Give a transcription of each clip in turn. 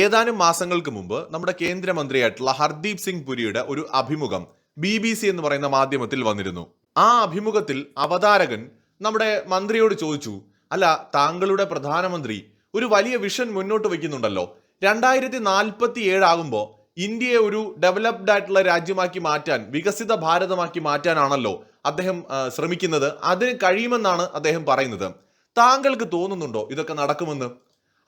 ഏതാനും മാസങ്ങൾക്ക് മുമ്പ് നമ്മുടെ കേന്ദ്രമന്ത്രിയായിട്ടുള്ള ഹർദീപ് സിംഗ് പുരിയുടെ ഒരു അഭിമുഖം ബി ബി സി എന്ന് പറയുന്ന മാധ്യമത്തിൽ വന്നിരുന്നു. ആ അഭിമുഖത്തിൽ അവതാരകൻ നമ്മുടെ മന്ത്രിയോട് ചോദിച്ചു അല്ല താങ്കളുടെ പ്രധാനമന്ത്രി ഒരു വലിയ വിഷൻ മുന്നോട്ട് വയ്ക്കുന്നുണ്ടല്ലോ. രണ്ടായിരത്തി നാൽപ്പത്തി ഏഴാകുമ്പോൾ ഇന്ത്യയെ ഒരു ഡെവലപ്ഡ് ആയിട്ടുള്ള രാജ്യമാക്കി മാറ്റാൻ വികസിത ഭാരതമാക്കി മാറ്റാനാണല്ലോ അദ്ദേഹം ശ്രമിക്കുന്നത്. അതിന് കഴിയുമെന്നാണ് അദ്ദേഹം പറയുന്നത്. താങ്കൾക്ക് തോന്നുന്നുണ്ടോ ഇതൊക്കെ നടക്കുമെന്ന്?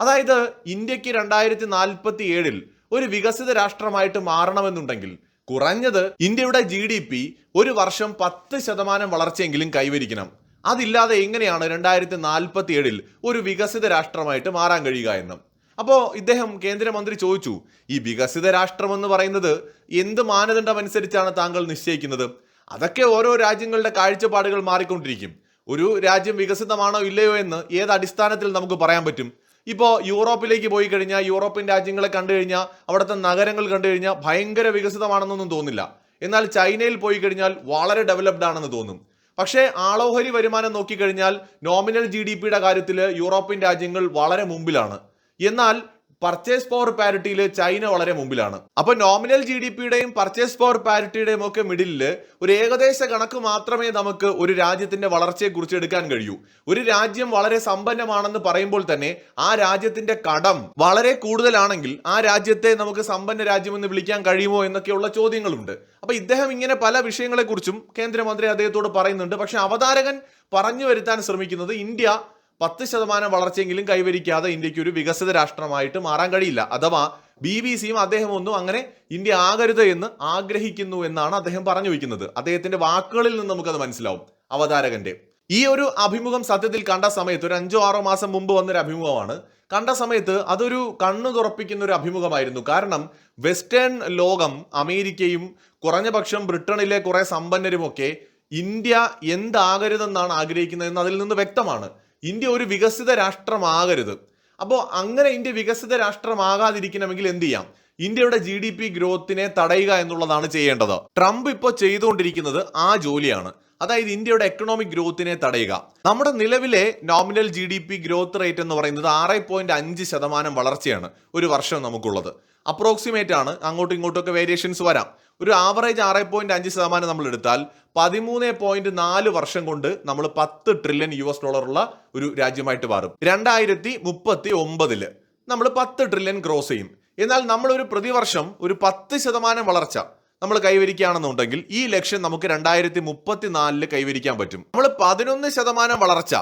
അതായത് ഇന്ത്യയ്ക്ക് രണ്ടായിരത്തി നാൽപ്പത്തി ഏഴിൽ ഒരു വികസിത രാഷ്ട്രമായിട്ട് മാറണമെന്നുണ്ടെങ്കിൽ കുറഞ്ഞത് ഇന്ത്യയുടെ ജി ഡി പി ഒരു വർഷം പത്ത് ശതമാനം വളർച്ചയെങ്കിലും കൈവരിക്കണം. അതില്ലാതെ എങ്ങനെയാണ് രണ്ടായിരത്തി നാൽപ്പത്തി ഏഴിൽ ഒരു വികസിത രാഷ്ട്രമായിട്ട് മാറാൻ കഴിയുക എന്ന്? അപ്പോൾ ഇദ്ദേഹം കേന്ദ്രമന്ത്രി ചോദിച്ചു ഈ വികസിത രാഷ്ട്രം എന്ന് പറയുന്നത് എന്ത് മാനദണ്ഡം അനുസരിച്ചാണ് താങ്കൾ നിശ്ചയിക്കുന്നത്? അതൊക്കെ ഓരോ രാജ്യങ്ങളുടെ കാഴ്ചപ്പാടുകൾ മാറിക്കൊണ്ടിരിക്കും. ഒരു രാജ്യം വികസിതമാണോ ഇല്ലയോ എന്ന് ഏത് അടിസ്ഥാനത്തിൽ നമുക്ക് പറയാൻ പറ്റും? ഇപ്പോൾ യൂറോപ്പിലേക്ക് പോയി കഴിഞ്ഞാൽ യൂറോപ്യൻ രാജ്യങ്ങളെ കണ്ടു കഴിഞ്ഞാൽ അവിടുത്തെ നഗരങ്ങൾ കണ്ടു കഴിഞ്ഞാൽ ഭയങ്കര വികസിതമാണെന്നൊന്നും തോന്നില്ല എന്നാൽ ചൈനയിൽ പോയി കഴിഞ്ഞാൽ വളരെ ഡെവലപ്ഡ് ആണെന്ന് തോന്നും. പക്ഷേ ആളോഹരി വരുമാനം നോക്കിക്കഴിഞ്ഞാൽ നോമിനൽ ജി ഡി പിയുടെ കാര്യത്തിൽ യൂറോപ്യൻ രാജ്യങ്ങൾ വളരെ മുമ്പിലാണ്. എന്നാൽ പർച്ചേസ് പവർ പാരിറ്റിയിൽ ചൈന വളരെ മുമ്പിലാണ്. അപ്പൊ നോമിനൽ ജി ഡി പിയുടെയും പർച്ചേസ് പവർ പാരിറ്റിയുടെയും ഒക്കെ മിഡിലിൽ ഒരു ഏകദേശ കണക്ക് മാത്രമേ നമുക്ക് ഒരു രാജ്യത്തിന്റെ വളർച്ചയെ കുറിച്ച് എടുക്കാൻ കഴിയൂ. ഒരു രാജ്യം വളരെ സമ്പന്നമാണെന്ന് പറയുമ്പോൾ തന്നെ ആ രാജ്യത്തിന്റെ കടം വളരെ കൂടുതലാണെങ്കിൽ ആ രാജ്യത്തെ നമുക്ക് സമ്പന്ന രാജ്യം എന്ന് വിളിക്കാൻ കഴിയുമോ എന്നൊക്കെയുള്ള ചോദ്യങ്ങളുണ്ട്. അപ്പൊ ഇദ്ദേഹം ഇങ്ങനെ പല വിഷയങ്ങളെക്കുറിച്ചും കേന്ദ്രമന്ത്രി അദ്ദേഹത്തോട് പറയുന്നുണ്ട്. പക്ഷെ അവതാരകൻ പറഞ്ഞു വരുത്താൻ ശ്രമിക്കുന്നത് ഇന്ത്യ പത്ത് ശതമാനം വളർച്ചയെങ്കിലും കൈവരിക്കാതെ ഇന്ത്യയ്ക്ക് ഒരു വികസിത രാഷ്ട്രമായിട്ട് മാറാൻ കഴിയില്ല. അഥവാ ബി ബി സിയും അദ്ദേഹം ഒന്നും അങ്ങനെ ഇന്ത്യ ആകരുത് എന്ന് ആഗ്രഹിക്കുന്നു എന്നാണ് അദ്ദേഹം പറഞ്ഞു വയ്ക്കുന്നത്. അദ്ദേഹത്തിന്റെ വാക്കുകളിൽ നിന്ന് നമുക്കത് മനസ്സിലാവും. അവതാരകന്റെ. ഈ ഒരു അഭിമുഖം സത്യത്തിൽ കണ്ട സമയത്ത് ഒരു അഞ്ചോ ആറോ മാസം മുമ്പ് വന്നൊരു അഭിമുഖമാണ്. കണ്ട സമയത്ത് അതൊരു കണ്ണു തുറപ്പിക്കുന്ന ഒരു അഭിമുഖമായിരുന്നു. കാരണം വെസ്റ്റേൺ ലോകം അമേരിക്കയും കുറഞ്ഞ പക്ഷം ബ്രിട്ടനിലെ കുറെ സമ്പന്നരുമൊക്കെ ഇന്ത്യ എന്താകരുതെന്നാണ് ആഗ്രഹിക്കുന്നതെന്ന് അതിൽ നിന്ന് വ്യക്തമാണ്. ഇന്ത്യ ഒരു വികസിത രാഷ്ട്രമാകരുത്. അപ്പോൾ അങ്ങനെ ഇന്ത്യ വികസിത രാഷ്ട്രമാകാതിരിക്കണമെങ്കിൽ എന്ത് ചെയ്യാം? ഇന്ത്യയുടെ ജി ഡി പി ഗ്രോത്തിനെ തടയുക എന്നുള്ളതാണ് ചെയ്യേണ്ടത്. ട്രംപ് ഇപ്പോൾ ചെയ്തുകൊണ്ടിരിക്കുന്നത് ആ ജോലിയാണ്. അതായത് ഇന്ത്യയുടെ എക്കണോമിക് ഗ്രോത്തിനെ തടയുക. നമ്മുടെ നിലവിലെ nominal G D P growth rate എന്ന് പറയുന്നത് ആറ് പോയിന്റ് അഞ്ച് ശതമാനം വളർച്ചയാണ് ഒരു വർഷം നമുക്കുള്ളത്. അപ്രോക്സിമേറ്റ് ആണ്. അങ്ങോട്ടും ഇങ്ങോട്ടും ഒക്കെ വേരിയേഷൻസ് വരാം. ഒരു ആവറേജ് ആറ് പോയിന്റ് അഞ്ച് ശതമാനം നമ്മൾ എടുത്താൽ പതിമൂന്ന് പോയിന്റ് നാല് വർഷം കൊണ്ട് നമ്മൾ പത്ത് ട്രില്യൺ യു എസ് ഡോളറുള്ള ഒരു രാജ്യമായിട്ട് മാറും. രണ്ടായിരത്തി മുപ്പത്തി ഒമ്പതിൽ നമ്മൾ പത്ത് ട്രില്യൺ ക്രോസ് ചെയ്യും. എന്നാൽ നമ്മൾ ഒരു പ്രതിവർഷം ഒരു പത്ത് ശതമാനം വളർച്ച നമ്മൾ കൈവരിക്കുകയാണെന്നുണ്ടെങ്കിൽ ഈ ലക്ഷ്യം നമുക്ക് രണ്ടായിരത്തി മുപ്പത്തി നാലിൽ കൈവരിക്കാൻ പറ്റും. നമ്മൾ പതിനൊന്ന് ശതമാനം വളർച്ച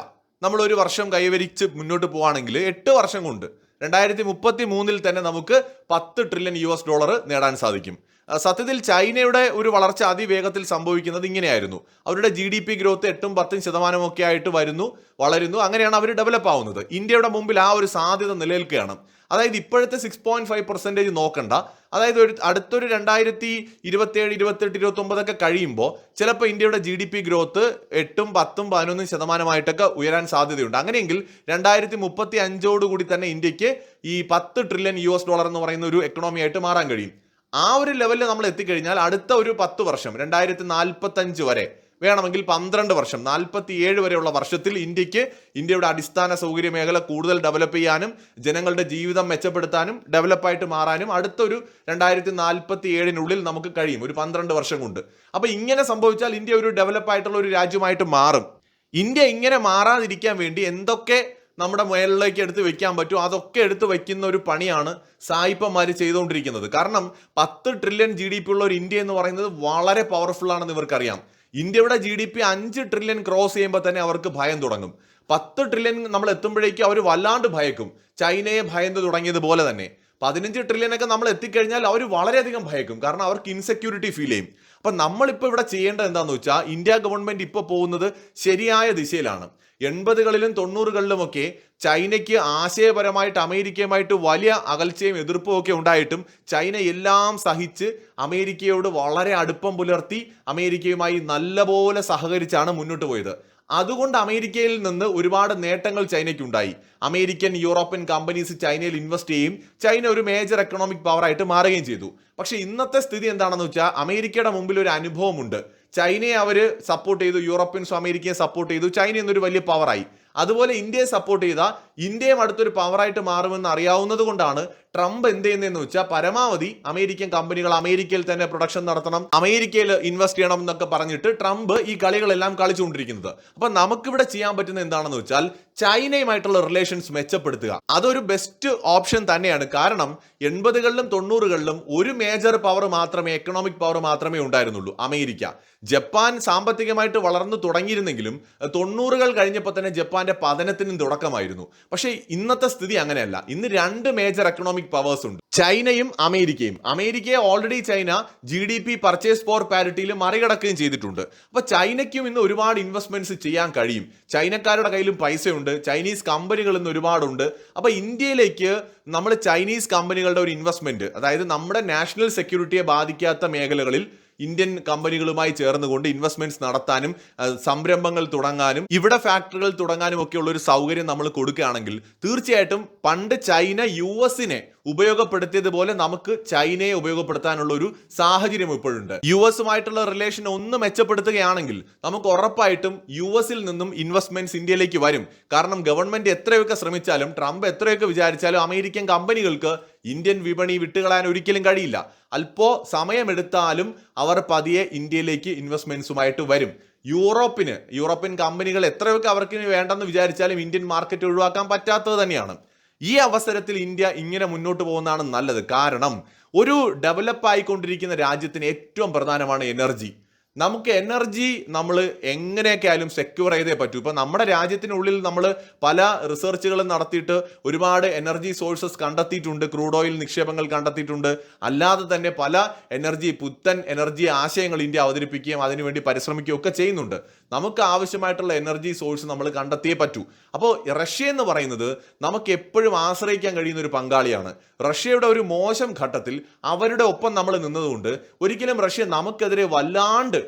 നമ്മൾ ഒരു വർഷം കൈവരിച്ച് മുന്നോട്ട് പോവുകയാണെങ്കിൽ എട്ട് വർഷം കൊണ്ട് രണ്ടായിരത്തി മുപ്പത്തി മൂന്നിൽ തന്നെ നമുക്ക് പത്ത് ട്രില്യൺ യു എസ് ഡോളർ നേടാൻ സാധിക്കും. സത്യത്തിൽ ചൈനയുടെ ഒരു വളർച്ച അതിവേഗത്തിൽ സംഭവിക്കുന്നത് ഇങ്ങനെയായിരുന്നു. അവരുടെ ജി ഡി പി ഗ്രോത്ത് എട്ടും പത്തും ശതമാനമൊക്കെ ആയിട്ട് വരുന്നു വളരുന്നു. അങ്ങനെയാണ് അവർ ഡെവലപ്പ് ആവുന്നത്. ഇന്ത്യയുടെ മുമ്പിൽ ആ ഒരു സാധ്യത നിലനിൽക്കുകയാണ്. അതായത് ഇപ്പോഴത്തെ സിക്സ് പോയിന്റ് ഫൈവ് പെർസെന്റേജ് നോക്കണ്ട. അതായത് ഒരു അടുത്തൊരു രണ്ടായിരത്തി ഇരുപത്തേഴ് ഇരുപത്തെട്ട് ഇരുപത്തി ഒമ്പതൊക്കെ കഴിയുമ്പോൾ ചിലപ്പോൾ ഇന്ത്യയുടെ ജി ഡി പി ഗ്രോത്ത് എട്ടും പത്തും പതിനൊന്നും ശതമാനമായിട്ടൊക്കെ ഉയരാൻ സാധ്യതയുണ്ട്. അങ്ങനെയെങ്കിൽ രണ്ടായിരത്തി മുപ്പത്തി അഞ്ചോടുകൂടി തന്നെ ഇന്ത്യയ്ക്ക് ഈ പത്ത് ട്രില്യൺ യു എസ് ഡോളർ എന്ന് പറയുന്ന ഒരു എക്കണോമി ആയിട്ട് മാറാൻ കഴിയും. ആ ഒരു ലെവലിൽ നമ്മൾ എത്തിക്കഴിഞ്ഞാൽ അടുത്ത ഒരു പത്ത് വർഷം രണ്ടായിരത്തി നാൽപ്പത്തഞ്ച് വരെ വേണമെങ്കിൽ പന്ത്രണ്ട് വർഷം നാൽപ്പത്തി ഏഴ് വരെയുള്ള വർഷത്തിൽ ഇന്ത്യയ്ക്ക് ഇന്ത്യയുടെ അടിസ്ഥാന സൗകര്യ മേഖല കൂടുതൽ ഡെവലപ്പ് ചെയ്യാനും ജനങ്ങളുടെ ജീവിതം മെച്ചപ്പെടുത്താനും ഡെവലപ്പായിട്ട് മാറാനും അടുത്തൊരു രണ്ടായിരത്തി നാൽപ്പത്തി ഏഴിനുള്ളിൽ നമുക്ക് കഴിയും ഒരു പന്ത്രണ്ട് വർഷം കൊണ്ട്. അപ്പൊ ഇങ്ങനെ സംഭവിച്ചാൽ ഇന്ത്യ ഒരു ഡെവലപ്പായിട്ടുള്ള ഒരു രാജ്യമായിട്ട് മാറും. ഇന്ത്യ ഇങ്ങനെ മാറാതിരിക്കാൻ വേണ്ടി എന്തൊക്കെ നമ്മുടെ മേളിലേക്ക് എടുത്ത് വെക്കാൻ പറ്റും. അതൊക്കെ എടുത്ത് വയ്ക്കുന്ന ഒരു പണിയാണ് സായിപ്പന്മാർ ചെയ്തുകൊണ്ടിരിക്കുന്നത്. കാരണം പത്ത് ട്രില്യൺ ജി ഡി പി ഉള്ള ഒരു ഇന്ത്യ എന്ന് പറയുന്നത് വളരെ പവർഫുൾ ആണെന്ന് ഇവർക്കറിയാം. ഇന്ത്യയുടെ ജി ഡി പി അഞ്ച് ട്രില്യൺ ക്രോസ് ചെയ്യുമ്പോൾ തന്നെ അവർക്ക് ഭയം തുടങ്ങും. പത്ത് ട്രില്യൺ നമ്മൾ എത്തുമ്പോഴേക്കും അവർ വല്ലാണ്ട് ഭയക്കും. ചൈനയെ ഭയന്ന് തുടങ്ങിയതുപോലെ തന്നെ. പതിനഞ്ച് ട്രില്യൺ ഒക്കെ നമ്മൾ എത്തിക്കഴിഞ്ഞാൽ അവർ വളരെയധികം ഭയക്കും. കാരണം അവർക്ക് ഇൻസെക്യൂരിറ്റി ഫീൽ ചെയ്യും. അപ്പൊ നമ്മളിപ്പോൾ ഇവിടെ ചെയ്യേണ്ടത് എന്താണെന്ന് വെച്ചാൽ ഇന്ത്യ ഗവൺമെന്റ് ഇപ്പോൾ പോകുന്നത് ശരിയായ ദിശയിലാണ്. എൺപതുകളിലും തൊണ്ണൂറുകളിലുമൊക്കെ ചൈനയ്ക്ക് ആശയപരമായിട്ട് അമേരിക്കയുമായിട്ട് വലിയ അകൽച്ചയും എതിർപ്പും ഒക്കെ ഉണ്ടായിട്ടും ചൈന എല്ലാം സഹിച്ച് അമേരിക്കയോട് വളരെ അടുപ്പം പുലർത്തി അമേരിക്കയുമായി നല്ലപോലെ സഹകരിച്ചാണ് മുന്നോട്ട് പോയത്. അതുകൊണ്ട് അമേരിക്കയിൽ നിന്ന് ഒരുപാട് നേട്ടങ്ങൾ ചൈനയ്ക്കുണ്ടായി. അമേരിക്കൻ യൂറോപ്യൻ കമ്പനീസ് ചൈനയിൽ ഇൻവെസ്റ്റ് ചെയ്യും. ചൈന ഒരു മേജർ എക്കണോമിക് പവർ ആയിട്ട് മാറുകയും ചെയ്തു. പക്ഷേ ഇന്നത്തെ സ്ഥിതി എന്താണെന്ന് വെച്ചാൽ അമേരിക്കയുടെ മുമ്പിൽ ഒരു അനുഭവമുണ്ട്. ചൈനയെ അവർ സപ്പോർട്ട് ചെയ്തു യൂറോപ്യൻസ് അമേരിക്കയെ സപ്പോർട്ട് ചെയ്തു. ചൈന എന്നൊരു വലിയ പവറായി അതുപോലെ ഇന്ത്യയെ സപ്പോർട്ട് ചെയ്താൽ ഇന്ത്യയും അടുത്തൊരു പവറായിട്ട് മാറുമെന്ന് അറിയാവുന്നത് കൊണ്ടാണ് ട്രംപ് എന്ത് ചെയ്യുന്നതെന്ന് വെച്ചാൽ പരമാവധി അമേരിക്കൻ കമ്പനികൾ അമേരിക്കയിൽ തന്നെ പ്രൊഡക്ഷൻ നടത്തണം അമേരിക്കയിൽ ഇൻവെസ്റ്റ് ചെയ്യണം എന്നൊക്കെ പറഞ്ഞിട്ട് ട്രംപ് ഈ കളികളെല്ലാം കളിച്ചുകൊണ്ടിരിക്കുന്നത്. അപ്പൊ നമുക്കിവിടെ ചെയ്യാൻ പറ്റുന്ന എന്താണെന്ന് വെച്ചാൽ ചൈനയുമായിട്ടുള്ള റിലേഷൻസ് മെച്ചപ്പെടുത്തുക. അതൊരു ബെസ്റ്റ് ഓപ്ഷൻ തന്നെയാണ്. കാരണം എൺപതുകളിലും തൊണ്ണൂറുകളിലും ഒരു മേജർ പവർ മാത്രമേ എക്കണോമിക് പവർ മാത്രമേ ഉണ്ടായിരുന്നുള്ളൂ അമേരിക്ക. ജപ്പാൻ സാമ്പത്തികമായിട്ട് വളർന്നു തുടങ്ങിയിരുന്നെങ്കിലും തൊണ്ണൂറുകൾ കഴിഞ്ഞപ്പോൾ തന്നെ ജപ്പാന്റെ പതനത്തിനും തുടക്കമായിരുന്നു. പക്ഷേ ഇന്നത്തെ സ്ഥിതി അങ്ങനെയല്ല. ഇന്ന് രണ്ട് മേജർ എക്കണോമിക് പവേഴ്സ് ഉണ്ട്. ചൈനയും അമേരിക്കയും. അമേരിക്കയെ already China G D P purchase power പാരിറ്റിയിൽ മറികടക്കുകയും ചെയ്തിട്ടുണ്ട്. അപ്പൊ ചൈനയ്ക്കും ഇന്ന് ഒരുപാട് ഇൻവെസ്റ്റ്മെന്റ്സ് ചെയ്യാൻ കഴിയും. ചൈനക്കാരുടെ കയ്യിലും പൈസയുണ്ട്. ചൈനീസ് കമ്പനികൾ ഇന്ന് ഒരുപാടുണ്ട്. അപ്പൊ ഇന്ത്യയിലേക്ക് നമ്മൾ ചൈനീസ് കമ്പനികളുടെ ഒരു ഇൻവെസ്റ്റ്മെന്റ് അതായത് നമ്മുടെ നാഷണൽ സെക്യൂരിറ്റിയെ ബാധിക്കാത്ത മേഖലകളിൽ ഇന്ത്യൻ കമ്പനികളുമായി ചേർന്നുകൊണ്ട് ഇൻവെസ്റ്റ്മെന്റ്സ് നടത്താനും സംരംഭങ്ങൾ തുടങ്ങാനും ഇവിടെ ഫാക്ടറികൾ തുടങ്ങാനും ഒക്കെയുള്ള ഒരു സൗകര്യം നമ്മൾ കൊടുക്കുകയാണെങ്കിൽ തീർച്ചയായിട്ടും പണ്ട് ചൈന യു എസിനെ ഉപയോഗപ്പെടുത്തിയതുപോലെ നമുക്ക് ചൈനയെ ഉപയോഗപ്പെടുത്താനുള്ള ഒരു സാഹചര്യം ഇപ്പോഴുണ്ട്. യു എസുമായിട്ടുള്ള റിലേഷൻ ഒന്ന് മെച്ചപ്പെടുത്തുകയാണെങ്കിൽ നമുക്ക് ഉറപ്പായിട്ടും യു എസിൽ നിന്നും ഇൻവെസ്റ്റ്മെന്റ്സ് ഇന്ത്യയിലേക്ക് വരും. കാരണം ഗവൺമെന്റ് എത്രയൊക്കെ ശ്രമിച്ചാലും ട്രംപ് എത്രയൊക്കെ വിചാരിച്ചാലും അമേരിക്കൻ കമ്പനികൾക്ക് ഇന്ത്യൻ വിപണി വിട്ടുകളയാൻ ഒരിക്കലും കഴിയില്ല. അല്പോ സമയമെടുത്താലും അവർ പതിയെ ഇന്ത്യയിലേക്ക് ഇൻവെസ്റ്റ്മെന്റ്സുമായിട്ട് വരും. യൂറോപ്പിന് യൂറോപ്യൻ കമ്പനികൾ എത്രയൊക്കെ അവർക്ക് വേണ്ടെന്ന് വിചാരിച്ചാലും ഇന്ത്യൻ മാർക്കറ്റ് ഒഴിവാക്കാൻ പറ്റാത്തത് തന്നെയാണ്. ഈ അവസരത്തിൽ ഇന്ത്യ ഇങ്ങനെ മുന്നോട്ട് പോകുന്നതാണ് നല്ലത്. കാരണം ഒരു ഡെവലപ്പ് ആയിക്കൊണ്ടിരിക്കുന്ന രാജ്യത്തിന് ഏറ്റവും പ്രധാനമാണ് എനർജി. നമുക്ക് എനർജി നമ്മൾ എങ്ങനെയൊക്കെ ആയാലും സെക്യൂർ ചെയ്തേ പറ്റൂ. ഇപ്പം നമ്മുടെ രാജ്യത്തിനുള്ളിൽ നമ്മൾ പല റിസർച്ചുകളും നടത്തിയിട്ട് ഒരുപാട് എനർജി സോഴ്സസ് കണ്ടെത്തിയിട്ടുണ്ട്. ക്രൂഡ് ഓയിൽ നിക്ഷേപങ്ങൾ കണ്ടെത്തിയിട്ടുണ്ട്. അല്ലാതെ തന്നെ പല എനർജി പുത്തൻ എനർജി ആശയങ്ങൾ ഇന്ത്യ അവതരിപ്പിക്കുകയും അതിനുവേണ്ടി പരിശ്രമിക്കുകയും ഒക്കെ ചെയ്യുന്നുണ്ട്. നമുക്ക് ആവശ്യമായിട്ടുള്ള എനർജി സോഴ്സ് നമ്മൾ കണ്ടെത്തിയേ പറ്റൂ. അപ്പോൾ റഷ്യ എന്ന് പറയുന്നത് നമുക്ക് എപ്പോഴും ആശ്രയിക്കാൻ കഴിയുന്ന ഒരു പങ്കാളിയാണ്. റഷ്യയുടെ ഒരു മോശം ഘട്ടത്തിൽ അവരുടെ ഒപ്പം നമ്മൾ നിന്നതുകൊണ്ട് ഒരിക്കലും റഷ്യ നമുക്കെതിരെ വല്ലാണ്ട്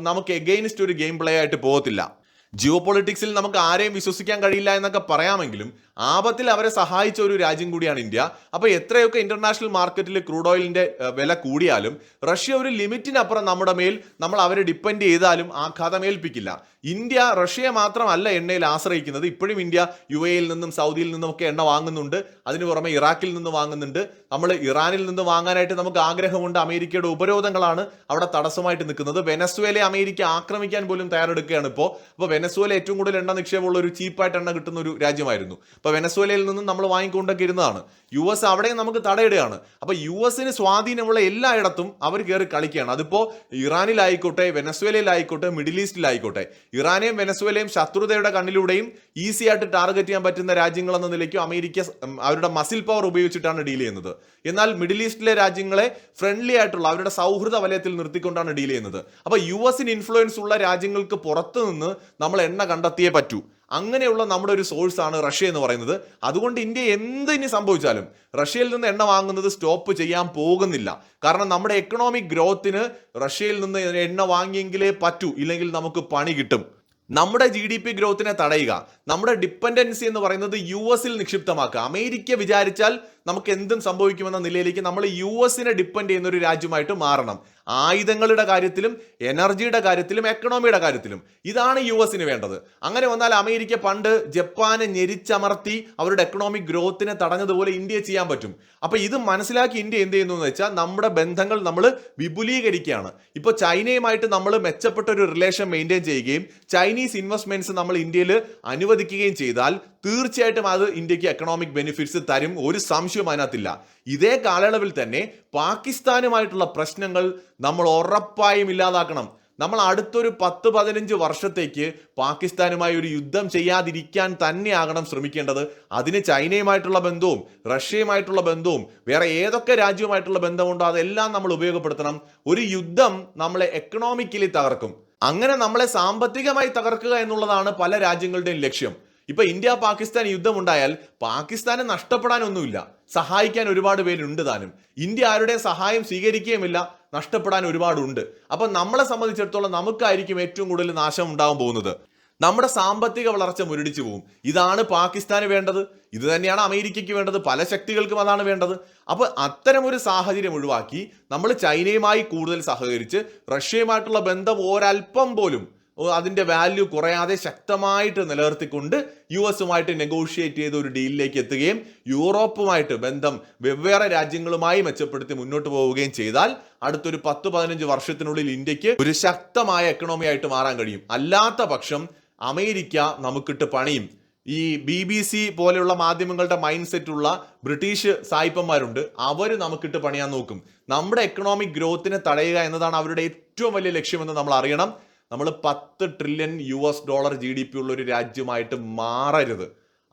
നമുക്ക് എഗെയിൻസ്റ്റ് ഒരു ഗെയിം പ്ലേ ആയിട്ട് പോകത്തില്ല. ജിയോ പൊളിറ്റിക്സിൽ നമുക്ക് ആരെയും വിശ്വസിക്കാൻ കഴിയില്ല എന്നൊക്കെ പറയാമെങ്കിലും ആപത്തിൽ അവരെ സഹായിച്ച ഒരു രാജ്യം കൂടിയാണ് ഇന്ത്യ. അപ്പോൾ എത്രയൊക്കെ ഇന്റർനാഷണൽ മാർക്കറ്റിൽ ക്രൂഡ് ഓയിലിന്റെ വില കൂടിയാലും റഷ്യ ഒരു ലിമിറ്റിനപ്പുറം നമ്മുടെ മേൽ നമ്മൾ അവരെ ഡിപ്പെൻഡ് ചെയ്താലും ആഘാതം ഏൽപ്പിക്കില്ല ഇന്ത്യ റഷ്യയെ മാത്രമല്ല എണ്ണയിൽ ആശ്രയിക്കുന്നത്. ഇപ്പോഴും ഇന്ത്യ യു എയിൽ നിന്നും സൗദിയിൽ നിന്നും ഒക്കെ എണ്ണ വാങ്ങുന്നുണ്ട്. അതിന് പുറമെ ഇറാഖിൽ നിന്ന് വാങ്ങുന്നുണ്ട്. നമ്മൾ ഇറാനിൽ നിന്ന് വാങ്ങാനായിട്ട് നമുക്ക് ആഗ്രഹമുണ്ട്. അമേരിക്കയുടെ ഉപരോധങ്ങളാണ് അവിടെ തടസ്സമായിട്ട് നിൽക്കുന്നത്. വെനസ്വേലയെ അമേരിക്ക ആക്രമിക്കാൻ പോലും തയ്യാറെടുക്കുകയാണ് ഇപ്പോൾ അപ്പോൾ വെനസ്വേല ഏറ്റവും കൂടുതൽ എണ്ണ നിക്ഷേപമുള്ള ഒരു ചീപ്പായിട്ട് എണ്ണ കിട്ടുന്ന ഒരു രാജ്യമായിരുന്നു. അപ്പോൾ വെനസ്വേലയിൽ നിന്നും നമ്മൾ വാങ്ങിക്കൊണ്ടൊക്കെ ഇരുന്നതാണ്. യു എസ് അവിടെയും നമുക്ക് തടയിടുകയാണ്. അപ്പോൾ യു എസിന് സ്വാധീനമുള്ള എല്ലായിടത്തും അവർ കയറി കളിക്കുകയാണ്. അതിപ്പോൾ ഇറാനിലായിക്കോട്ടെ വെനസ്വേലയിലായിക്കോട്ടെ മിഡിൽ ഈസ്റ്റിലായിക്കോട്ടെ. ഇറാനെയും വെനസ്വേലയും ശത്രുതയുടെ കണ്ണിലൂടെയും ഈസി ആയിട്ട് ടാർഗറ്റ് ചെയ്യാൻ പറ്റുന്ന രാജ്യങ്ങൾ എന്ന നിലയ്ക്കും അമേരിക്ക അവരുടെ മസിൽ പവർ ഉപയോഗിച്ചിട്ടാണ് ഡീൽ ചെയ്യുന്നത്. എന്നാൽ മിഡിൽ ഈസ്റ്റിലെ രാജ്യങ്ങളെ ഫ്രണ്ട്ലി ആയിട്ടുള്ള അവരുടെ സൗഹൃദ വലയത്തിൽ നിർത്തിക്കൊണ്ടാണ് ഡീൽ ചെയ്യുന്നത്. അപ്പോൾ യു എസിന് ഇൻഫ്ലുവൻസ് ഉള്ള രാജ്യങ്ങൾക്ക് പുറത്തുനിന്ന് നമ്മൾ എണ്ണ കണ്ടെത്തിയേ പറ്റൂ. അങ്ങനെയുള്ള നമ്മുടെ ഒരു സോഴ്സ് ആണ് റഷ്യ എന്ന് പറയുന്നത്. അതുകൊണ്ട് ഇന്ത്യ എന്ത് ഇനി സംഭവിച്ചാലും റഷ്യയിൽ നിന്ന് എണ്ണ വാങ്ങുന്നത് സ്റ്റോപ്പ് ചെയ്യാൻ പോകുന്നില്ല. കാരണം നമ്മുടെ എക്കണോമിക് ഗ്രോത്തിന് റഷ്യയിൽ നിന്ന് എണ്ണ വാങ്ങിയെങ്കിലേ പറ്റൂ ഇല്ലെങ്കിൽ നമുക്ക് പണി കിട്ടും. നമ്മുടെ ജി ഡി പി ഗ്രോത്തിനെ തടയുക നമ്മുടെ ഡിപ്പെൻഡൻസി എന്ന് പറയുന്നത് യു എസിൽ നിക്ഷിപ്തമാക്കുക. അമേരിക്ക വിചാരിച്ചാൽ നമുക്ക് എന്തും സംഭവിക്കുമെന്ന നിലയിലേക്ക് നമ്മൾ യു എസിനെ ഡിപ്പെൻഡ് ചെയ്യുന്ന ഒരു രാജ്യമായിട്ട് മാറണം. ആയുധങ്ങളുടെ കാര്യത്തിലും എനർജിയുടെ കാര്യത്തിലും എക്കണോമിയുടെ കാര്യത്തിലും. ഇതാണ് യു എസിന് വേണ്ടത്. അങ്ങനെ വന്നാൽ അമേരിക്ക പണ്ട് ജപ്പാനെ ഞെരിച്ചമർത്തി അവരുടെ എക്കണോമിക് ഗ്രോത്തിനെ തടഞ്ഞതുപോലെ ഇന്ത്യ ചെയ്യാൻ പറ്റും. അപ്പൊ ഇത് മനസ്സിലാക്കി ഇന്ത്യ എന്ത് ചെയ്യുന്നു എന്ന് വെച്ചാൽ നമ്മുടെ ബന്ധങ്ങൾ നമ്മൾ വിപുലീകരിക്കുകയാണ്. ഇപ്പൊ ചൈനയുമായിട്ട് നമ്മൾ മെച്ചപ്പെട്ട ഒരു റിലേഷൻ മെയിന്റെയിൻ ചെയ്യുകയും ചൈനീസ് ഇൻവെസ്റ്റ്മെന്റ്സ് നമ്മൾ ഇന്ത്യയിൽ അനുവദിക്കുകയും ചെയ്താൽ തീർച്ചയായിട്ടും അത് ഇന്ത്യയ്ക്ക് എക്കണോമിക് ബെനിഫിറ്റ്സ് തരും. ഒരു സംശയവും അതിനകത്തില്ല. ഇതേ കാലയളവിൽ തന്നെ പാകിസ്ഥാനുമായിട്ടുള്ള പ്രശ്നങ്ങൾ നമ്മൾ ഉറപ്പായും ഇല്ലാതാക്കണം. നമ്മൾ അടുത്തൊരു പത്ത് പതിനഞ്ച് വർഷത്തേക്ക് പാകിസ്ഥാനുമായി ഒരു യുദ്ധം ചെയ്യാതിരിക്കാൻ തന്നെയാകണം ശ്രമിക്കേണ്ടത്. അതിന് ചൈനയുമായിട്ടുള്ള ബന്ധവും റഷ്യയുമായിട്ടുള്ള ബന്ധവും വേറെ ഏതൊക്കെ രാജ്യവുമായിട്ടുള്ള ബന്ധമുണ്ടോ അതെല്ലാം നമ്മൾ ഉപയോഗപ്പെടുത്തണം. ഒരു യുദ്ധം നമ്മളെ എക്കണോമിക്കലി തകർക്കും. അങ്ങനെ നമ്മളെ സാമ്പത്തികമായി തകർക്കുക എന്നുള്ളതാണ് പല രാജ്യങ്ങളുടെയും ലക്ഷ്യം. ഇപ്പൊ ഇന്ത്യ പാകിസ്ഥാൻ യുദ്ധമുണ്ടായാൽ പാകിസ്ഥാന് നഷ്ടപ്പെടാനൊന്നുമില്ല. സഹായിക്കാൻ ഒരുപാട് പേരുണ്ട് താനും. ഇന്ത്യ ആരുടെ സഹായം സ്വീകരിക്കുകയുമില്ല നഷ്ടപ്പെടാൻ ഒരുപാടുണ്ട്. അപ്പൊ നമ്മളെ സംബന്ധിച്ചിടത്തോളം നമുക്കായിരിക്കും ഏറ്റവും കൂടുതൽ നാശം ഉണ്ടാകാൻ പോകുന്നത്. നമ്മുടെ സാമ്പത്തിക വളർച്ച മുരടിച്ചു പോകും ഇതാണ് പാകിസ്ഥാന് വേണ്ടത് ഇത് തന്നെയാണ് അമേരിക്കയ്ക്ക് വേണ്ടത് പല ശക്തികൾക്കും അതാണ് വേണ്ടത്. അപ്പോൾ അത്തരം ഒരു സാഹചര്യം ഒഴിവാക്കി നമ്മൾ ചൈനയുമായി കൂടുതൽ സഹകരിച്ച് റഷ്യയുമായിട്ടുള്ള ബന്ധം ഒരല്പം പോലും ഓ, അതിന്റെ വാല്യൂ കുറയാതെ ശക്തമായിട്ട് നിലനിർത്തിക്കൊണ്ട് യു എസുമായിട്ട് നെഗോഷിയേറ്റ് ചെയ്ത ഒരു ഡീലിലേക്ക് എത്തുകയും യൂറോപ്പുമായിട്ട് ബന്ധം വെവ്വേറെ രാജ്യങ്ങളുമായി മെച്ചപ്പെടുത്തി മുന്നോട്ട് പോവുകയും ചെയ്താൽ അടുത്തൊരു പത്ത് പതിനഞ്ച് വർഷത്തിനുള്ളിൽ ഇന്ത്യയ്ക്ക് ഒരു ശക്തമായ എക്കണോമി ആയിട്ട് മാറാൻ കഴിയും. അല്ലാത്ത പക്ഷം അമേരിക്ക നമുക്കിട്ട് പണിയും. ഈ ബി ബി സി പോലെയുള്ള മാധ്യമങ്ങളുടെ മൈൻഡ് സെറ്റുള്ള ബ്രിട്ടീഷ് സായിപ്പന്മാരുണ്ട്. അവർ നമുക്കിട്ട് പണിയാൻ നോക്കും. നമ്മുടെ എക്കണോമിക് ഗ്രോത്തിനെ തടയുക എന്നതാണ് അവരുടെ ഏറ്റവും വലിയ ലക്ഷ്യമെന്ന് നമ്മൾ അറിയണം. നമ്മൾ പത്ത് trillion U S dollar G D P ഉള്ള ഒരു രാജ്യമായിട്ട് മാറരുത്.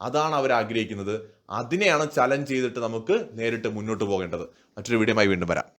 അതാണ് അവർ ആഗ്രഹിക്കുന്നത്. അതിനെയാണ് ചലഞ്ച് ചെയ്തിട്ട് നമുക്ക് നേരിട്ട് മുന്നോട്ട് പോകേണ്ടത്. മറ്റൊരു വീഡിയോയുമായി വീണ്ടും വരാം.